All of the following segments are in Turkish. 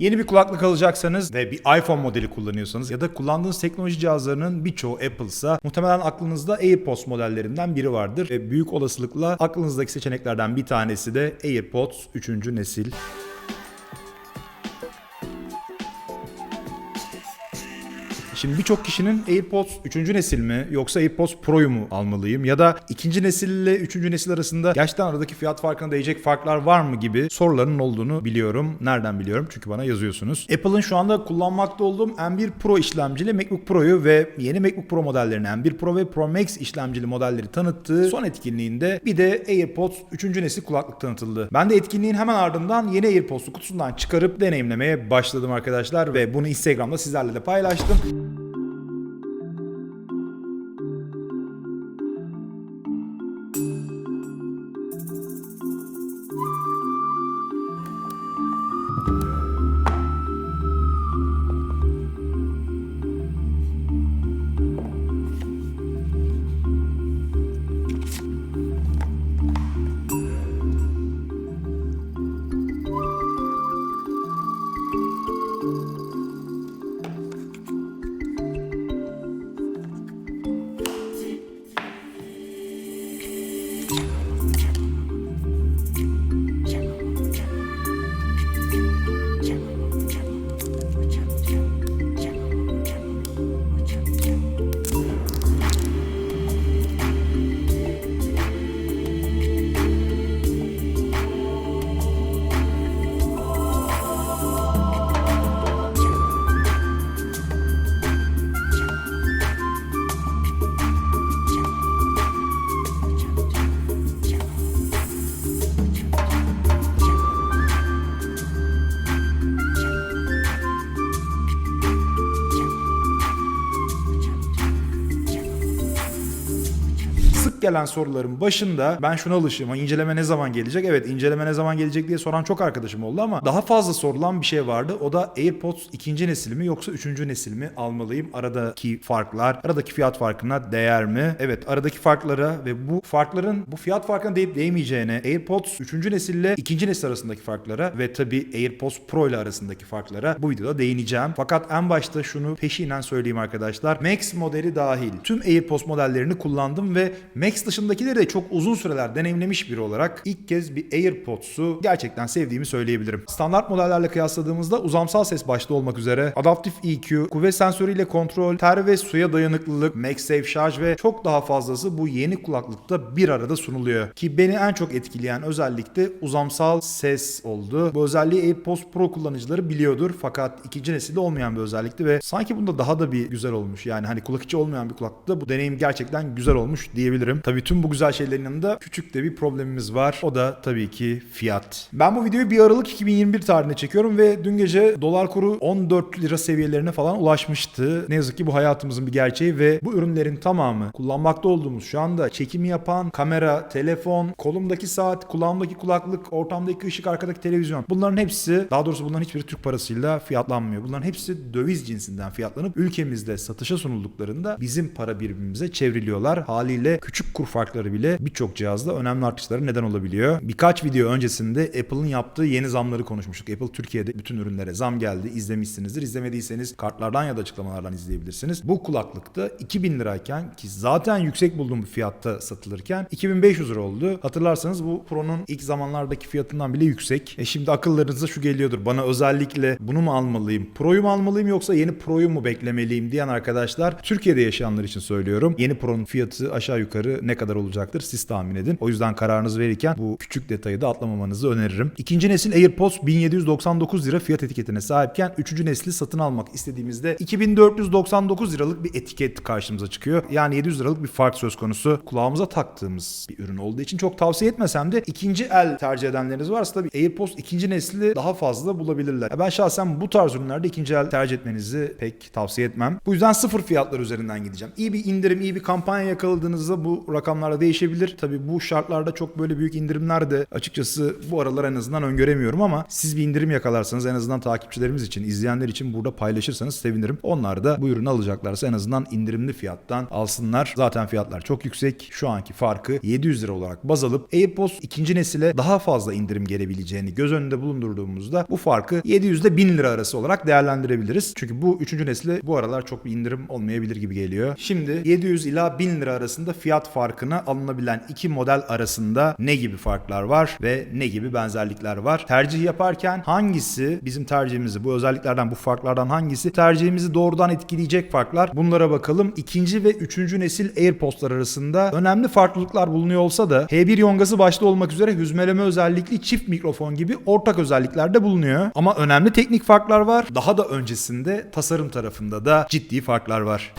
Yeni bir kulaklık alacaksanız ve bir iPhone modeli kullanıyorsanız ya da kullandığınız teknoloji cihazlarının birçoğu Apple'sa muhtemelen aklınızda AirPods modellerinden biri vardır. Ve büyük olasılıkla aklınızdaki seçeneklerden bir tanesi de AirPods 3. nesil. Şimdi birçok kişinin AirPods 3. nesil mi yoksa AirPods Pro'yu mu almalıyım ya da 2. nesille 3. nesil arasında gerçekten aradaki fiyat farkına değecek farklar var mı gibi soruların olduğunu biliyorum. Nereden biliyorum? Çünkü bana yazıyorsunuz. Apple'ın şu anda kullanmakta olduğum M1 Pro işlemcili MacBook Pro'yu ve yeni MacBook Pro modellerini M1 Pro ve Pro Max işlemcili modelleri tanıttığı son etkinliğinde bir de AirPods 3. nesil kulaklık tanıtıldı. Ben de etkinliğin hemen ardından yeni AirPods'u kutusundan çıkarıp deneyimlemeye başladım arkadaşlar ve bunu Instagram'da sizlerle de paylaştım. you. Gelen soruların başında ben şuna alışığım. İnceleme ne zaman gelecek? Evet inceleme ne zaman gelecek diye soran çok arkadaşım oldu ama daha fazla sorulan bir şey vardı. O da AirPods ikinci nesil mi yoksa üçüncü nesil mi almalıyım? Aradaki farklar, aradaki fiyat farkına değer mi? Evet aradaki farklara ve bu farkların bu fiyat farkına değip değmeyeceğine AirPods üçüncü nesille ikinci nesil arasındaki farklara ve tabi AirPods Pro ile arasındaki farklara bu videoda değineceğim. Fakat en başta şunu peşinen söyleyeyim arkadaşlar. Max modeli dahil tüm AirPods modellerini kullandım ve Max dışındakileri de çok uzun süreler deneyimlemiş biri olarak ilk kez bir AirPods'u gerçekten sevdiğimi söyleyebilirim. Standart modellerle kıyasladığımızda uzamsal ses başta olmak üzere adaptif EQ, kuvvet sensörüyle kontrol, ter ve suya dayanıklılık, MagSafe şarj ve çok daha fazlası bu yeni kulaklıkta bir arada sunuluyor. Ki beni en çok etkileyen özellik de uzamsal ses oldu. Bu özelliği AirPods Pro kullanıcıları biliyordur fakat ikinci nesilde olmayan bir özellikti ve sanki bunda daha da bir güzel olmuş. Yani hani kulak içi olmayan bir kulaklıkta bu deneyim gerçekten güzel olmuş diyebilirim. Tabii tüm bu güzel şeylerin yanında küçük de bir problemimiz var. O da tabii ki fiyat. Ben bu videoyu 1 Aralık 2021 tarihinde çekiyorum ve dün gece dolar kuru 14 lira seviyelerine falan ulaşmıştı. Ne yazık ki bu hayatımızın bir gerçeği ve bu ürünlerin tamamı kullanmakta olduğumuz şu anda çekimi yapan kamera, telefon, kolumdaki saat, kulağımdaki kulaklık, ortamdaki ışık, arkadaki televizyon. Bunların hepsi daha doğrusu bunların hiçbiri Türk parasıyla fiyatlanmıyor. Bunların hepsi döviz cinsinden fiyatlanıp ülkemizde satışa sunulduklarında bizim para birimimize çevriliyorlar. Haliyle küçük kur farkları bile birçok cihazda önemli artışlara neden olabiliyor. Birkaç video öncesinde Apple'ın yaptığı yeni zamları konuşmuştuk. Apple Türkiye'de bütün ürünlere zam geldi. İzlemişsinizdir. İzlemediyseniz kartlardan ya da açıklamalardan izleyebilirsiniz. Bu kulaklıkta 2000 lirayken ki zaten yüksek bulduğum bir fiyatta satılırken 2500 lira oldu. Hatırlarsanız bu Pro'nun ilk zamanlardaki fiyatından bile yüksek. E şimdi akıllarınıza şu geliyordur. Bana özellikle bunu mu almalıyım? Pro'yu mu almalıyım yoksa yeni Pro'yu mu beklemeliyim diyen arkadaşlar Türkiye'de yaşayanlar için söylüyorum. Yeni Pro'nun fiyatı aşağı yukarı ne kadar olacaktır siz tahmin edin. O yüzden kararınızı verirken bu küçük detayı da atlamamanızı öneririm. İkinci nesil AirPods 1799 lira fiyat etiketine sahipken üçüncü nesli satın almak istediğimizde 2499 liralık bir etiket karşımıza çıkıyor. Yani 700 liralık bir fark söz konusu. Kulağımıza taktığımız bir ürün olduğu için çok tavsiye etmesem de ikinci el tercih edenleriniz varsa tabii AirPods ikinci nesli daha fazla bulabilirler. Ben şahsen bu tarz ürünlerde ikinci el tercih etmenizi pek tavsiye etmem. Bu yüzden sıfır fiyatlar üzerinden gideceğim. İyi bir indirim, iyi bir kampanya yakaladığınızda bu rakamlarda değişebilir. Tabii bu şartlarda çok böyle büyük indirimler de açıkçası bu aralar en azından öngöremiyorum ama siz bir indirim yakalarsanız en azından takipçilerimiz için, izleyenler için burada paylaşırsanız sevinirim. Onlar da bu ürünü alacaklarsa en azından indirimli fiyattan alsınlar. Zaten fiyatlar çok yüksek. Şu anki farkı 700 lira olarak baz alıp AirPods ikinci nesile daha fazla indirim gelebileceğini göz önünde bulundurduğumuzda bu farkı 700 ile 1000 lira arası olarak değerlendirebiliriz. Çünkü bu üçüncü nesile bu aralar çok bir indirim olmayabilir gibi geliyor. Şimdi 700 ila 1000 lira arasında fiyat farkına alınabilen iki model arasında ne gibi farklar var ve ne gibi benzerlikler var? Tercih yaparken hangisi bizim tercihimizi bu özelliklerden bu farklardan hangisi tercihimizi doğrudan etkileyecek farklar? Bunlara bakalım. İkinci ve üçüncü nesil AirPods'lar arasında önemli farklılıklar bulunuyor olsa da H1 yongası başta olmak üzere hüzmeleme özellikli çift mikrofon gibi ortak özellikler de bulunuyor. Ama önemli teknik farklar var. Daha da öncesinde tasarım tarafında da ciddi farklar var.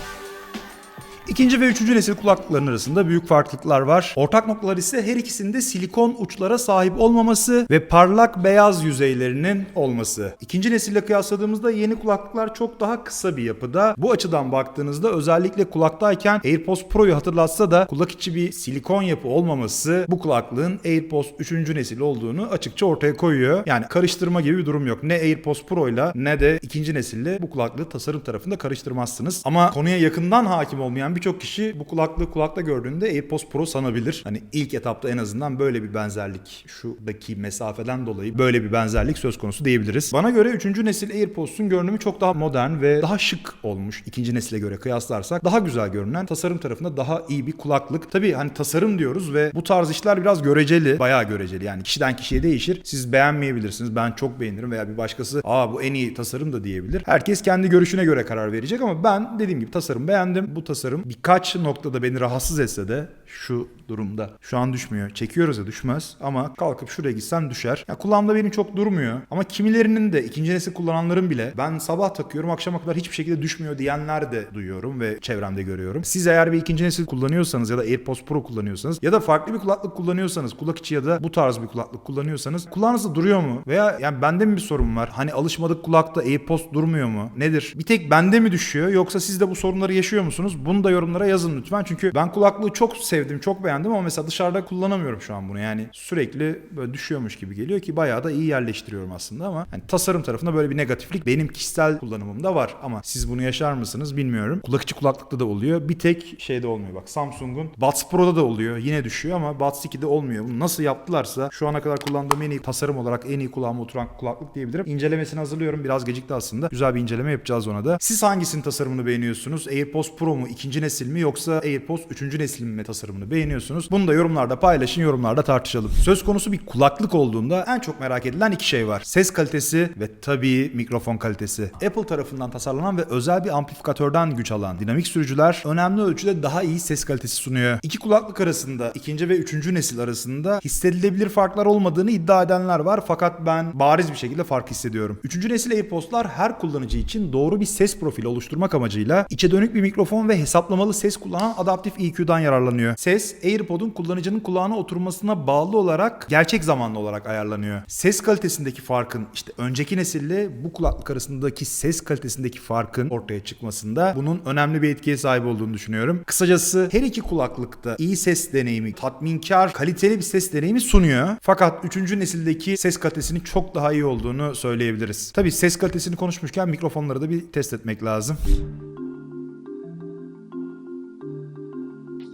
İkinci ve üçüncü nesil kulaklıkların arasında büyük farklılıklar var. Ortak noktalar ise her ikisinde silikon uçlara sahip olmaması ve parlak beyaz yüzeylerinin olması. İkinci nesille kıyasladığımızda yeni kulaklıklar çok daha kısa bir yapıda. Bu açıdan baktığınızda özellikle kulaktayken AirPods Pro'yu hatırlatsa da kulak içi bir silikon yapı olmaması bu kulaklığın AirPods 3. nesil olduğunu açıkça ortaya koyuyor. Yani karıştırma gibi bir durum yok. Ne AirPods Pro ile ne de ikinci nesille bu kulaklığı tasarım tarafında karıştırmazsınız. Ama konuya yakından hakim olmayan birçok kişi bu kulaklığı kulakta gördüğünde AirPods Pro sanabilir. Hani ilk etapta en azından böyle bir benzerlik şuradaki mesafeden dolayı böyle bir benzerlik söz konusu diyebiliriz. Bana göre 3. nesil AirPods'un görünümü çok daha modern ve daha şık olmuş. ikinci nesile göre kıyaslarsak daha güzel görünen tasarım tarafında daha iyi bir kulaklık. Tabii hani tasarım diyoruz ve bu tarz işler biraz göreceli. Bayağı göreceli yani kişiden kişiye değişir. Siz beğenmeyebilirsiniz. Ben çok beğenirim veya bir başkası aa bu en iyi tasarım da diyebilir. Herkes kendi görüşüne göre karar verecek ama ben dediğim gibi tasarım beğendim. Bu tasarım birkaç noktada beni rahatsız etse de şu durumda. Şu an düşmüyor. Çekiyoruz ya düşmez ama kalkıp şuraya gitsem düşer. Ya kulağımda benim çok durmuyor. Ama kimilerinin de ikinci nesil kullananların bile ben sabah takıyorum akşama kadar hiçbir şekilde düşmüyor diyenler de duyuyorum ve çevremde görüyorum. Siz eğer bir ikinci nesil kullanıyorsanız ya da AirPods Pro kullanıyorsanız ya da farklı bir kulaklık kullanıyorsanız kulak içi ya da bu tarz bir kulaklık kullanıyorsanız kulağınızda duruyor mu? Veya yani bende mi bir sorun var? Hani alışmadık kulakta AirPods durmuyor mu? Nedir? Bir tek bende mi düşüyor yoksa siz de bu sorunları yaşıyor musunuz? Bunu da yorumlara yazın lütfen. Çünkü ben kulaklığı çok sevdim, çok beğendim ama mesela dışarıda kullanamıyorum şu an bunu. Yani sürekli böyle düşüyormuş gibi geliyor ki bayağı da iyi yerleştiriyorum aslında ama hani tasarım tarafında böyle bir negatiflik benim kişisel kullanımımda var ama siz bunu yaşar mısınız bilmiyorum. Kulak içi kulaklıkta da oluyor. Bir tek şeyde olmuyor bak Samsung'un Buds Pro'da da oluyor. Yine düşüyor ama Buds 2'de olmuyor. Bunu nasıl yaptılarsa şu ana kadar kullandığım en iyi tasarım olarak en iyi kulağıma oturan kulaklık diyebilirim. İncelemesini hazırlıyorum. Biraz gecikti aslında. Güzel bir inceleme yapacağız ona da. Siz hangisinin tasarımını beğeniyorsunuz? AirPods Pro mu ikinci nesil mi yoksa AirPods üçüncü nesil mi tasarımını beğeniyorsunuz? Bunu da yorumlarda paylaşın, yorumlarda tartışalım. Söz konusu bir kulaklık olduğunda en çok merak edilen iki şey var. Ses kalitesi ve tabii mikrofon kalitesi. Apple tarafından tasarlanan ve özel bir amplifikatörden güç alan dinamik sürücüler önemli ölçüde daha iyi ses kalitesi sunuyor. İki kulaklık arasında, ikinci ve üçüncü nesil arasında hissedilebilir farklar olmadığını iddia edenler var fakat ben bariz bir şekilde fark hissediyorum. Üçüncü nesil AirPods'lar her kullanıcı için doğru bir ses profili oluşturmak amacıyla içe dönük bir mikrofon ve hesaplamalı ses kullanan adaptif EQ'dan yararlanıyor. Ses AirPod'un kullanıcının kulağına oturmasına bağlı olarak gerçek zamanlı olarak ayarlanıyor. Ses kalitesindeki farkın işte önceki nesille bu kulaklık arasındaki ses kalitesindeki farkın ortaya çıkmasında bunun önemli bir etkiye sahip olduğunu düşünüyorum. Kısacası her iki kulaklıkta iyi ses deneyimi, tatminkar, kaliteli bir ses deneyimi sunuyor. Fakat üçüncü nesildeki ses kalitesinin çok daha iyi olduğunu söyleyebiliriz. Tabii ses kalitesini konuşmuşken mikrofonları da bir test etmek lazım.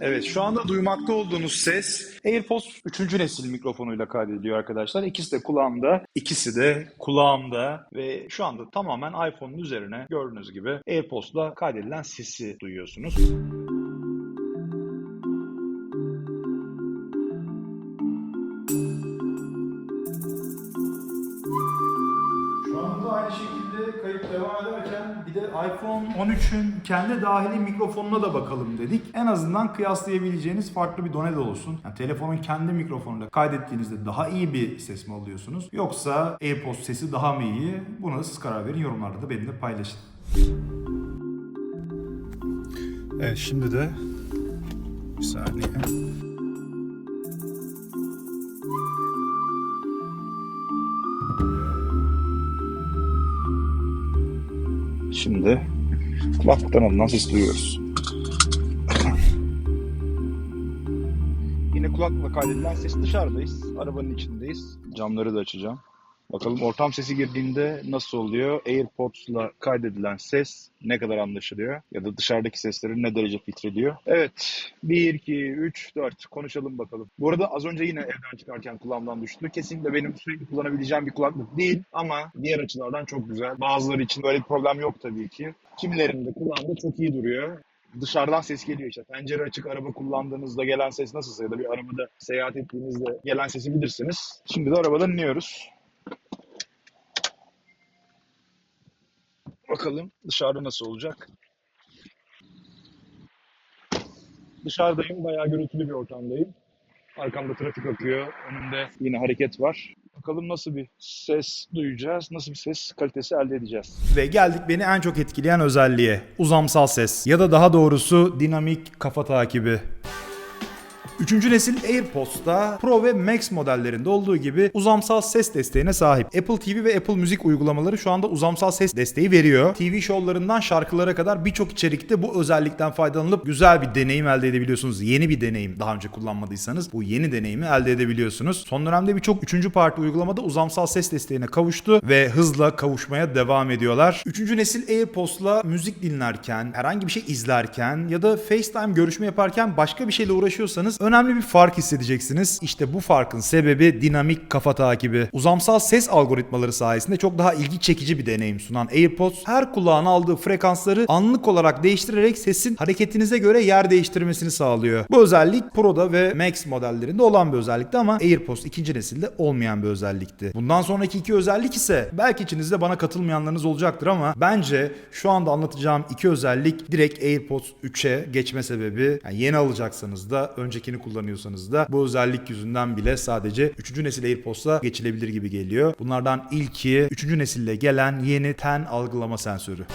Evet şu anda duymakta olduğunuz ses AirPods 3. nesil mikrofonuyla kaydediliyor arkadaşlar. İkisi de kulağımda, ikisi de kulağımda ve şu anda tamamen iPhone'un üzerine gördüğünüz gibi AirPods'la kaydedilen sesi duyuyorsunuz. Şu anda aynı şekilde kayıt devam ederken bir de iPhone 13'ün kendi dahili mikrofonuna da bakalım dedik. En azından kıyaslayabileceğiniz farklı bir donel olsun. Yani telefonun kendi mikrofonuyla kaydettiğinizde daha iyi bir ses mi alıyorsunuz? Yoksa AirPods sesi daha mı iyi? Buna siz karar verin. Yorumlarda da benimle paylaşın. Evet şimdi de bir saniye. Şimdi kulaklıktan alınan ses duyuyoruz. kulaklıkla kaydedilen ses dışarıdayız. Arabanın içindeyiz. Camları da açacağım. Bakalım ortam sesi girdiğinde nasıl oluyor? AirPods'la kaydedilen ses ne kadar anlaşılıyor? Ya da dışarıdaki sesleri ne derece filtreliyor? Evet. 1, 2, 3, 4. Konuşalım bakalım. Bu arada az önce yine evden çıkarken kulağımdan düştü. Kesinlikle benim sürekli kullanabileceğim bir kulaklık değil. Ama diğer açılardan çok güzel. Bazıları için böyle bir problem yok tabii ki. Kimilerinde kulağımda çok iyi duruyor dışarıdan ses geliyor işte. Pencere açık araba kullandığınızda gelen ses nasılsa ya da bir arabada seyahat ettiğinizde gelen sesi bilirsiniz. Şimdi de arabadan iniyoruz. Bakalım dışarıda nasıl olacak. Dışarıdayım. Bayağı gürültülü bir ortamdayım. Arkamda trafik akıyor. Önümde yine hareket var. Bakalım nasıl bir ses duyacağız, nasıl bir ses kalitesi elde edeceğiz. Ve geldik beni en çok etkileyen özelliğe. Uzamsal ses ya da daha doğrusu dinamik kafa takibi. Üçüncü nesil AirPods'ta Pro ve Max modellerinde olduğu gibi uzamsal ses desteğine sahip. Apple TV ve Apple Müzik uygulamaları şu anda uzamsal ses desteği veriyor. TV şovlarından şarkılara kadar birçok içerikte bu özellikten faydalanıp güzel bir deneyim elde edebiliyorsunuz. Yeni bir deneyim daha önce kullanmadıysanız bu yeni deneyimi elde edebiliyorsunuz. Son dönemde birçok üçüncü parti uygulamada uzamsal ses desteğine kavuştu ve hızla kavuşmaya devam ediyorlar. Üçüncü nesil AirPods'la müzik dinlerken, herhangi bir şey izlerken ya da FaceTime görüşme yaparken başka bir şeyle uğraşıyorsanız önemli bir fark hissedeceksiniz. İşte bu farkın sebebi dinamik kafa takibi. Uzamsal ses algoritmaları sayesinde çok daha ilgi çekici bir deneyim sunan AirPods her kulağın aldığı frekansları anlık olarak değiştirerek sesin hareketinize göre yer değiştirmesini sağlıyor. Bu özellik Pro'da ve Max modellerinde olan bir özellikti ama AirPods ikinci nesilde olmayan bir özellikti. Bundan sonraki iki özellik ise belki içinizde bana katılmayanlarınız olacaktır ama bence şu anda anlatacağım iki özellik direkt AirPods 3'e geçme sebebi. Yani yeni alacaksanız da öncekini kullanıyorsanız da bu özellik yüzünden bile sadece 3. nesil AirPods'la geçilebilir gibi geliyor. Bunlardan ilki 3. nesille gelen yeni ten algılama sensörü.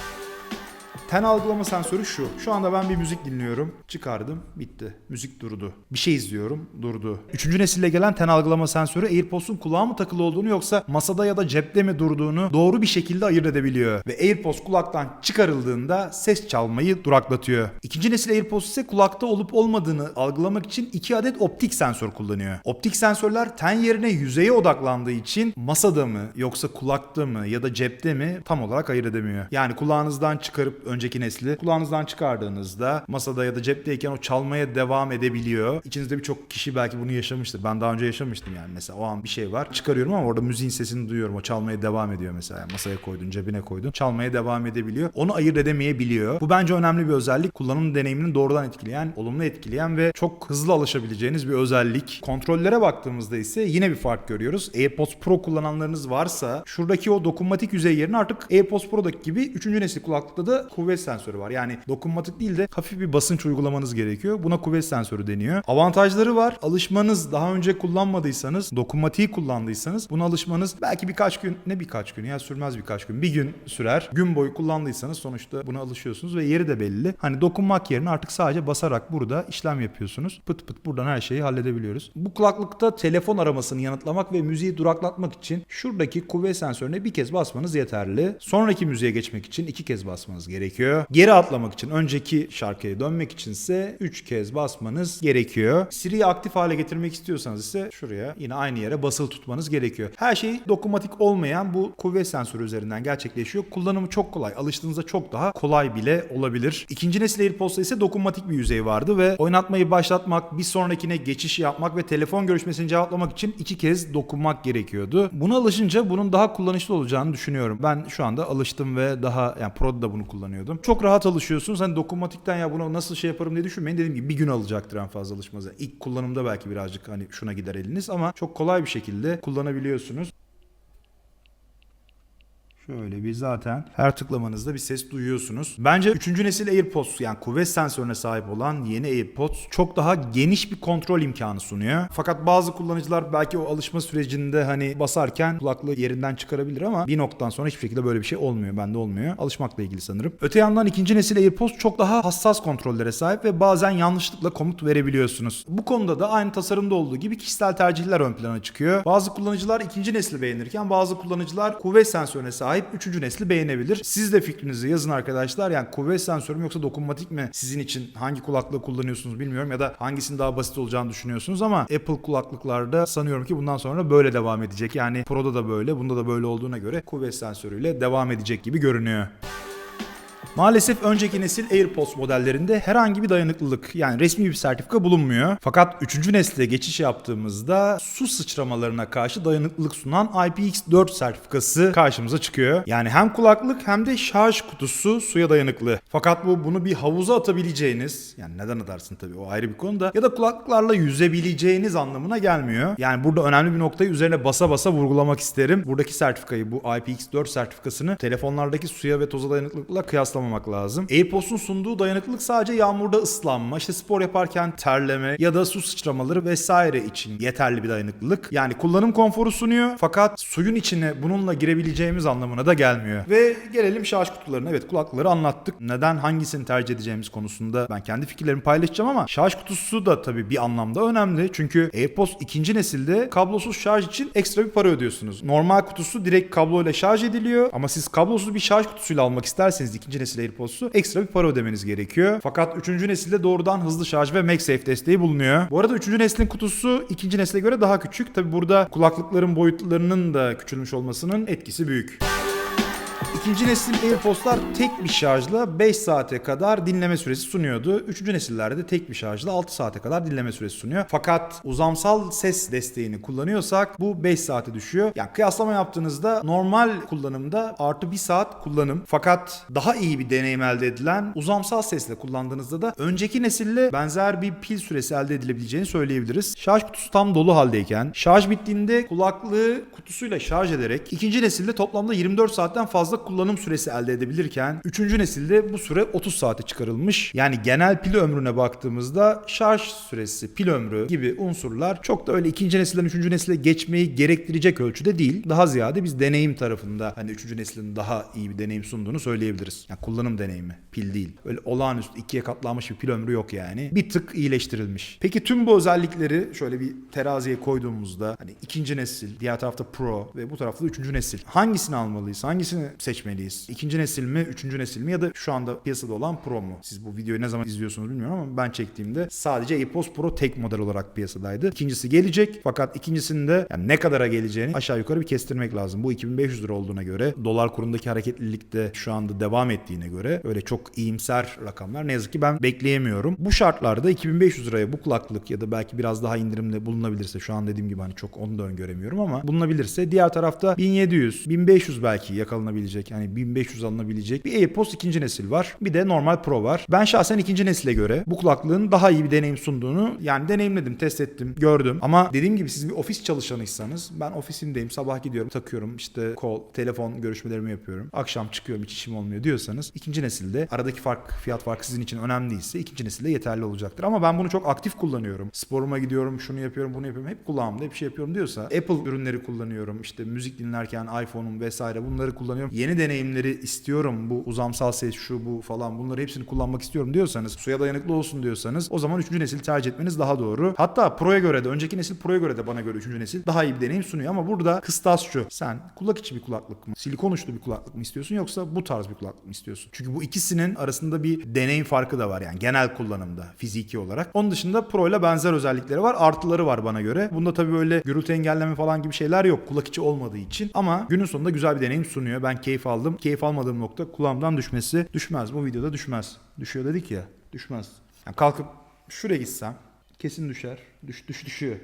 Ten algılama sensörü şu. Şu anda ben bir müzik dinliyorum. Çıkardım. Bitti. Müzik durdu. Bir şey izliyorum. Durdu. Üçüncü nesille gelen ten algılama sensörü AirPods'un kulağa mı takılı olduğunu yoksa masada ya da cepte mi durduğunu doğru bir şekilde ayırt edebiliyor. Ve AirPods kulaktan çıkarıldığında ses çalmayı duraklatıyor. İkinci nesil AirPods ise kulakta olup olmadığını algılamak için iki adet optik sensör kullanıyor. Optik sensörler ten yerine yüzeye odaklandığı için masada mı yoksa kulakta mı ya da cepte mi tam olarak ayırt edemiyor. Yani kulağınızdan çıkarıp önceki nesli kulağınızdan çıkardığınızda masada ya da cepteyken o çalmaya devam edebiliyor. İçinizde birçok kişi belki bunu yaşamıştır. Ben daha önce yaşamıştım yani mesela o an bir şey var. Çıkarıyorum ama orada müziğin sesini duyuyorum. O çalmaya devam ediyor mesela. Yani masaya koydun, cebine koydun. Çalmaya devam edebiliyor. Onu ayırt edemeyebiliyor. Bu bence önemli bir özellik. Kullanım deneyimini doğrudan etkileyen, olumlu etkileyen ve çok hızlı alışabileceğiniz bir özellik. Kontrollere baktığımızda ise yine bir fark görüyoruz. AirPods Pro kullananlarınız varsa şuradaki o dokunmatik yüzey yerine artık AirPods Pro'daki gibi 3. nesil kulaklıkta da kuvvet sensörü var. Yani dokunmatik değil de hafif bir basınç uygulamanız gerekiyor. Buna kuvvet sensörü deniyor. Avantajları var. Alışmanız daha önce kullanmadıysanız, dokunmatiği kullandıysanız buna alışmanız belki birkaç gün, ne birkaç gün ya sürmez birkaç gün. Bir gün sürer. Gün boyu kullandıysanız sonuçta buna alışıyorsunuz ve yeri de belli. Hani dokunmak yerine artık sadece basarak burada işlem yapıyorsunuz. Pıt pıt buradan her şeyi halledebiliyoruz. Bu kulaklıkta telefon aramasını yanıtlamak ve müziği duraklatmak için şuradaki kuvvet sensörüne bir kez basmanız yeterli. Sonraki müziğe geçmek için iki kez basmanız gerekiyor. Geri atlamak için önceki şarkıya dönmek içinse 3 kez basmanız gerekiyor. Siri'yi aktif hale getirmek istiyorsanız ise şuraya yine aynı yere basılı tutmanız gerekiyor. Her şey dokunmatik olmayan bu kuvvet sensörü üzerinden gerçekleşiyor. Kullanımı çok kolay. Alıştığınızda çok daha kolay bile olabilir. İkinci nesil AirPods'ta ise dokunmatik bir yüzey vardı ve oynatmayı başlatmak, bir sonrakine geçiş yapmak ve telefon görüşmesini cevaplamak için iki kez dokunmak gerekiyordu. Buna alışınca bunun daha kullanışlı olacağını düşünüyorum. Ben şu anda alıştım ve daha yani Pro'da da bunu kullanıyordum. Çok rahat alışıyorsunuz. Hani dokunmatikten ya bunu nasıl şey yaparım diye düşünmeyin. Dediğim gibi bir gün alacaktır en fazla alışmanıza. İlk kullanımda belki birazcık hani şuna gider eliniz ama çok kolay bir şekilde kullanabiliyorsunuz. Şöyle bir zaten her tıklamanızda bir ses duyuyorsunuz. Bence 3. nesil AirPods yani kuvvet sensörüne sahip olan yeni AirPods çok daha geniş bir kontrol imkanı sunuyor. Fakat bazı kullanıcılar belki o alışma sürecinde hani basarken kulaklığı yerinden çıkarabilir ama bir noktadan sonra hiçbir şekilde böyle bir şey olmuyor. Bende olmuyor. Alışmakla ilgili sanırım. Öte yandan ikinci nesil AirPods çok daha hassas kontrollere sahip ve bazen yanlışlıkla komut verebiliyorsunuz. Bu konuda da aynı tasarımda olduğu gibi kişisel tercihler ön plana çıkıyor. Bazı kullanıcılar ikinci nesli beğenirken bazı kullanıcılar kuvvet sensörüne sahip sahip 3. nesli beğenebilir. Siz de fikrinizi yazın arkadaşlar. Yani kuvvet sensörü mü yoksa dokunmatik mi sizin için hangi kulaklığı kullanıyorsunuz bilmiyorum ya da hangisinin daha basit olacağını düşünüyorsunuz ama Apple kulaklıklarda sanıyorum ki bundan sonra böyle devam edecek. Yani Pro'da da böyle, bunda da böyle olduğuna göre kuvvet sensörüyle devam edecek gibi görünüyor. Maalesef önceki nesil AirPods modellerinde herhangi bir dayanıklılık yani resmi bir sertifika bulunmuyor. Fakat 3. nesle geçiş yaptığımızda su sıçramalarına karşı dayanıklılık sunan IPX4 sertifikası karşımıza çıkıyor. Yani hem kulaklık hem de şarj kutusu suya dayanıklı. Fakat bu bunu bir havuza atabileceğiniz yani neden atarsın tabii o ayrı bir konu da ya da kulaklıklarla yüzebileceğiniz anlamına gelmiyor. Yani burada önemli bir noktayı üzerine basa basa vurgulamak isterim. Buradaki sertifikayı bu IPX4 sertifikasını telefonlardaki suya ve toza dayanıklılıkla kıyaslamamak lazım. AirPods'un sunduğu dayanıklılık sadece yağmurda ıslanma, işte spor yaparken terleme ya da su sıçramaları vesaire için yeterli bir dayanıklılık. Yani kullanım konforu sunuyor fakat suyun içine bununla girebileceğimiz anlamına da gelmiyor. Ve gelelim şarj kutularına. Evet kulaklıkları anlattık. Neden hangisini tercih edeceğimiz konusunda ben kendi fikirlerimi paylaşacağım ama şarj kutusu da tabii bir anlamda önemli. Çünkü AirPods ikinci nesilde kablosuz şarj için ekstra bir para ödüyorsunuz. Normal kutusu direkt kabloyla şarj ediliyor ama siz kablosuz bir şarj kutusuyla almak isterseniz ikinci nesil AirPods'u ekstra bir para ödemeniz gerekiyor. Fakat üçüncü nesilde doğrudan hızlı şarj ve MagSafe desteği bulunuyor. Bu arada üçüncü neslin kutusu ikinci nesile göre daha küçük. Tabi burada kulaklıkların boyutlarının da küçülmüş olmasının etkisi büyük. İkinci nesil AirPods'lar tek bir şarjla 5 saate kadar dinleme süresi sunuyordu. Üçüncü nesillerde de tek bir şarjla 6 saate kadar dinleme süresi sunuyor. Fakat uzamsal ses desteğini kullanıyorsak bu 5 saate düşüyor. Yani kıyaslama yaptığınızda normal kullanımda artı 1 saat kullanım. Fakat daha iyi bir deneyim elde edilen uzamsal sesle kullandığınızda da önceki nesille benzer bir pil süresi elde edilebileceğini söyleyebiliriz. Şarj kutusu tam dolu haldeyken şarj bittiğinde kulaklığı kutusuyla şarj ederek ikinci nesilde toplamda 24 saatten fazla kullanım süresi elde edebilirken 3. nesilde bu süre 30 saate çıkarılmış. Yani genel pil ömrüne baktığımızda şarj süresi, pil ömrü gibi unsurlar çok da öyle 2. nesilden 3. nesile geçmeyi gerektirecek ölçüde değil. Daha ziyade biz deneyim tarafında hani 3. neslin daha iyi bir deneyim sunduğunu söyleyebiliriz. Yani kullanım deneyimi, pil değil. Öyle olağanüstü ikiye katlanmış bir pil ömrü yok yani. Bir tık iyileştirilmiş. Peki tüm bu özellikleri şöyle bir teraziye koyduğumuzda hani ikinci nesil, diğer tarafta Pro ve bu tarafta da üçüncü nesil. Hangisini almalıyız? Hangisini seçmeliyiz? İkinci nesil mi, üçüncü nesil mi ya da şu anda piyasada olan Pro mu? Siz bu videoyu ne zaman izliyorsunuz bilmiyorum ama ben çektiğimde sadece AirPods Pro tek model olarak piyasadaydı. İkincisi gelecek fakat ikincisinde yani ne kadara geleceğini aşağı yukarı bir kestirmek lazım. Bu 2500 lira olduğuna göre dolar kurundaki hareketlilik de şu anda devam ettiğine göre öyle çok iyimser rakamlar ne yazık ki ben bekleyemiyorum. Bu şartlarda 2500 liraya bu kulaklık ya da belki biraz daha indirimle bulunabilirse şu an dediğim gibi hani çok onu da öngöremiyorum ama bulunabilirse diğer tarafta 1700, 1500 belki yakalanabilecek yani 1500 alınabilecek bir AirPods ikinci nesil var. Bir de normal Pro var. Ben şahsen ikinci nesile göre bu kulaklığın daha iyi bir deneyim sunduğunu yani deneyimledim, test ettim, gördüm. Ama dediğim gibi siz bir ofis çalışanıysanız ben ofisimdeyim, sabah gidiyorum, takıyorum işte call, telefon görüşmelerimi yapıyorum. Akşam çıkıyorum hiç işim olmuyor diyorsanız ikinci nesilde aradaki fark, fiyat farkı sizin için önemli değilse ikinci nesilde yeterli olacaktır. Ama ben bunu çok aktif kullanıyorum. Sporuma gidiyorum, şunu yapıyorum, bunu yapıyorum. Hep kulağımda hep şey yapıyorum diyorsa Apple ürünleri kullanıyorum. İşte müzik dinlerken iPhone'um vesaire bunları kullanıyorum. Yeni deneyimleri istiyorum. Bu uzamsal ses şu bu falan bunları hepsini kullanmak istiyorum diyorsanız, suya dayanıklı olsun diyorsanız o zaman 3. nesil tercih etmeniz daha doğru. Hatta Pro'ya göre de önceki nesil Pro'ya göre de bana göre 3. nesil daha iyi bir deneyim sunuyor ama burada kıstas şu. Sen kulak içi bir kulaklık mı? Silikon uçlu bir kulaklık mı istiyorsun yoksa bu tarz bir kulaklık mı istiyorsun? Çünkü bu ikisinin arasında bir deneyim farkı da var yani genel kullanımda fiziki olarak. Onun dışında Pro ile benzer özellikleri var. Artıları var bana göre. Bunda tabii böyle gürültü engelleme falan gibi şeyler yok. Kulak içi olmadığı için. Ama günün sonunda güzel bir deneyim sunuyor. Ben keyif aldım. Keyif almadığım nokta kulağımdan düşmesi. Düşmez. Bu videoda düşmez. Düşüyor dedik ya. Düşmez. Yani kalkıp şuraya gitsem kesin düşer. Düş, düş düşüyor.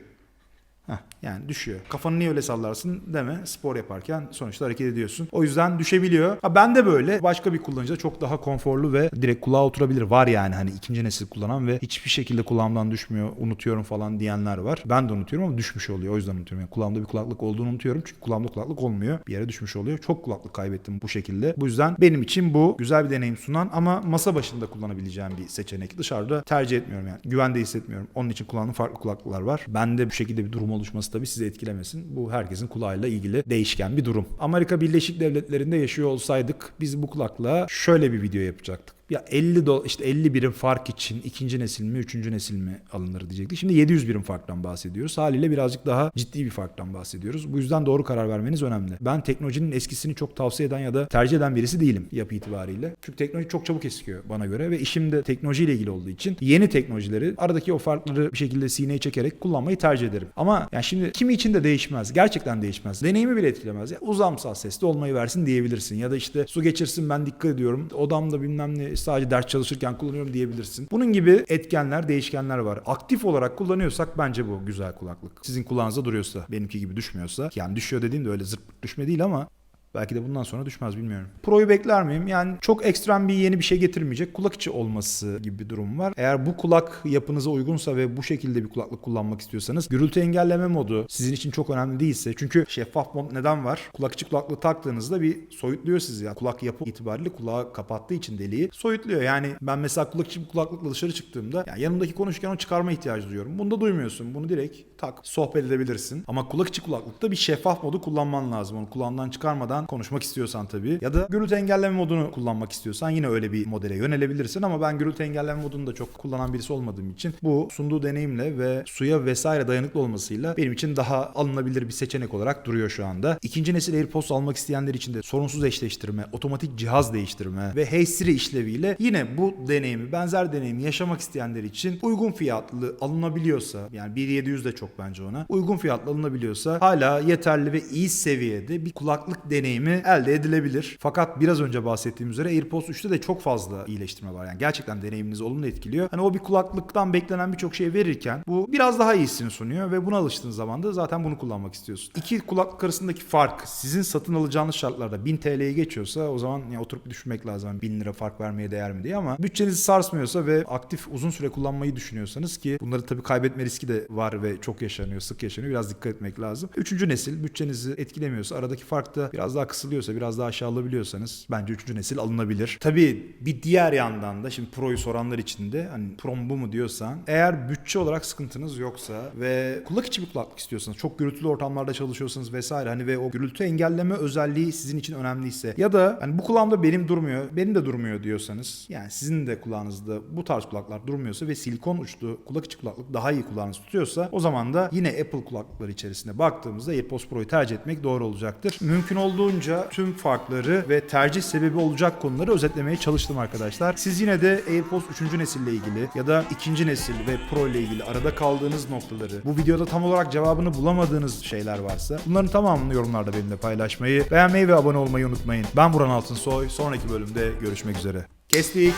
Heh, yani düşüyor. Kafanı niye öyle sallarsın deme. Spor yaparken sonuçta hareket ediyorsun. O yüzden düşebiliyor. Ha, ben de böyle. Başka bir kullanıcıda çok daha konforlu ve direkt kulağa oturabilir. Var yani hani ikinci nesil kullanan ve hiçbir şekilde kulağımdan düşmüyor. Unutuyorum falan diyenler var. Ben de unutuyorum ama düşmüş oluyor. O yüzden unutuyorum. Yani kulağımda bir kulaklık olduğunu unutuyorum. Çünkü kulağımda kulaklık olmuyor. Bir yere düşmüş oluyor. Çok kulaklık kaybettim bu şekilde. Bu yüzden benim için bu güzel bir deneyim sunan ama masa başında kullanabileceğim bir seçenek. Dışarıda tercih etmiyorum yani. Güvende hissetmiyorum. Onun için kullandığım farklı kulaklıklar var. Bende bu şekilde bir durum oluşması tabii sizi etkilemesin. Bu herkesin kulağıyla ilgili değişken bir durum. Amerika Birleşik Devletleri'nde yaşıyor olsaydık biz bu kulaklığa şöyle bir video yapacaktık. Ya 50 do işte 50 birim fark için ikinci nesil mi, üçüncü nesil mi alınır diyecektik. Şimdi 700 birim farktan bahsediyoruz. Haliyle birazcık daha ciddi bir farktan bahsediyoruz. Bu yüzden doğru karar vermeniz önemli. Ben teknolojinin eskisini çok tavsiye eden ya da tercih eden birisi değilim yapı itibariyle. Çünkü teknoloji çok çabuk eskiyor bana göre ve işim de teknolojiyle ilgili olduğu için yeni teknolojileri aradaki o farkları bir şekilde sineye çekerek kullanmayı tercih ederim. Ama yani şimdi kimi için de değişmez. Gerçekten değişmez. Deneyimi bile etkilemez. Ya uzamsal sesli olmayı versin diyebilirsin. Ya da işte su geçirsin ben dikkat ediyorum. Odamda bilmem ne sadece ders çalışırken kullanıyorum diyebilirsin. Bunun gibi etkenler, değişkenler var. Aktif olarak kullanıyorsak bence bu güzel kulaklık. Sizin kulağınıza duruyorsa, benimki gibi düşmüyorsa. Yani düşüyor dediğim de öyle zırt düşme değil ama Belki de bundan sonra düşmez bilmiyorum. Pro'yu bekler miyim? Yani çok ekstrem bir yeni bir şey getirmeyecek. Kulak içi olması gibi bir durum var. Eğer bu kulak yapınıza uygunsa ve bu şekilde bir kulaklık kullanmak istiyorsanız gürültü engelleme modu sizin için çok önemli değilse. Çünkü şeffaf mod neden var? Kulak içi kulaklığı taktığınızda bir soyutluyor sizi. Yani kulak yapı itibariyle kulağı kapattığı için deliği soyutluyor. Yani ben mesela kulak içi kulaklıkla dışarı çıktığımda yani yanımdaki konuşurken o çıkarma ihtiyacı duyuyorum. Bunda duymuyorsun. Bunu direkt tak sohbet edebilirsin. Ama kulak içi kulaklıkta bir şeffaf modu kullanman lazım. Onu kulağından çıkarmadan konuşmak istiyorsan tabii. Ya da gürültü engelleme modunu kullanmak istiyorsan yine öyle bir modele yönelebilirsin ama ben gürültü engelleme modunu da çok kullanan birisi olmadığım için bu sunduğu deneyimle ve suya vesaire dayanıklı olmasıyla benim için daha alınabilir bir seçenek olarak duruyor şu anda. İkinci nesil AirPods almak isteyenler için de sorunsuz eşleştirme, otomatik cihaz değiştirme ve Hey Siri işleviyle yine bu deneyimi, benzer deneyimi yaşamak isteyenler için uygun fiyatlı alınabiliyorsa yani 1700 de çok bence ona. Uygun fiyatlı alınabiliyorsa hala yeterli ve iyi seviyede bir kulaklık deneyimi elde edilebilir. Fakat biraz önce bahsettiğim üzere AirPods 3'te de çok fazla iyileştirme var. Yani gerçekten deneyiminizi olumlu etkiliyor. Hani o bir kulaklıktan beklenen birçok şey verirken bu biraz daha iyisini sunuyor ve buna alıştığın zaman da zaten bunu kullanmak istiyorsun. İki kulaklık arasındaki fark sizin satın alacağınız şartlarda 1000 TL'ye geçiyorsa o zaman ya oturup düşünmek lazım. Yani 1000 lira fark vermeye değer mi diye ama bütçenizi sarsmıyorsa ve aktif uzun süre kullanmayı düşünüyorsanız ki bunları tabii kaybetme riski de var ve çok yaşanıyor, sık yaşanıyor. Biraz dikkat etmek lazım. Üçüncü nesil bütçenizi etkilemiyorsa, aradaki fark da biraz daha kısılıyorsa, biraz daha aşağı alabiliyorsanız bence üçüncü nesil alınabilir. Tabii bir diğer yandan da şimdi Pro'yu soranlar için de hani Pro mu bu mu diyorsan eğer bütçe olarak sıkıntınız yoksa ve kulak içi bir kulaklık istiyorsanız, çok gürültülü ortamlarda çalışıyorsanız vesaire hani ve o gürültü engelleme özelliği sizin için önemliyse ya da hani bu kulağımda benim durmuyor, benim de durmuyor diyorsanız yani sizin de kulağınızda bu tarz kulaklar durmuyorsa ve silikon uçlu kulak içi kulaklık daha iyi kulağınız tutuyorsa o zaman da yine Apple kulaklıkları içerisinde baktığımızda AirPods Pro'yu tercih etmek doğru olacaktır. Mümkün olduğunca tüm farkları ve tercih sebebi olacak konuları özetlemeye çalıştım arkadaşlar. Siz yine de AirPods 3. nesille ilgili ya da 2. nesil ve Pro ile ilgili arada kaldığınız noktaları, bu videoda tam olarak cevabını bulamadığınız şeyler varsa bunların tamamını yorumlarda benimle paylaşmayı, beğenmeyi ve abone olmayı unutmayın. Ben Buran Altınsoy. Sonraki bölümde görüşmek üzere. Kestik.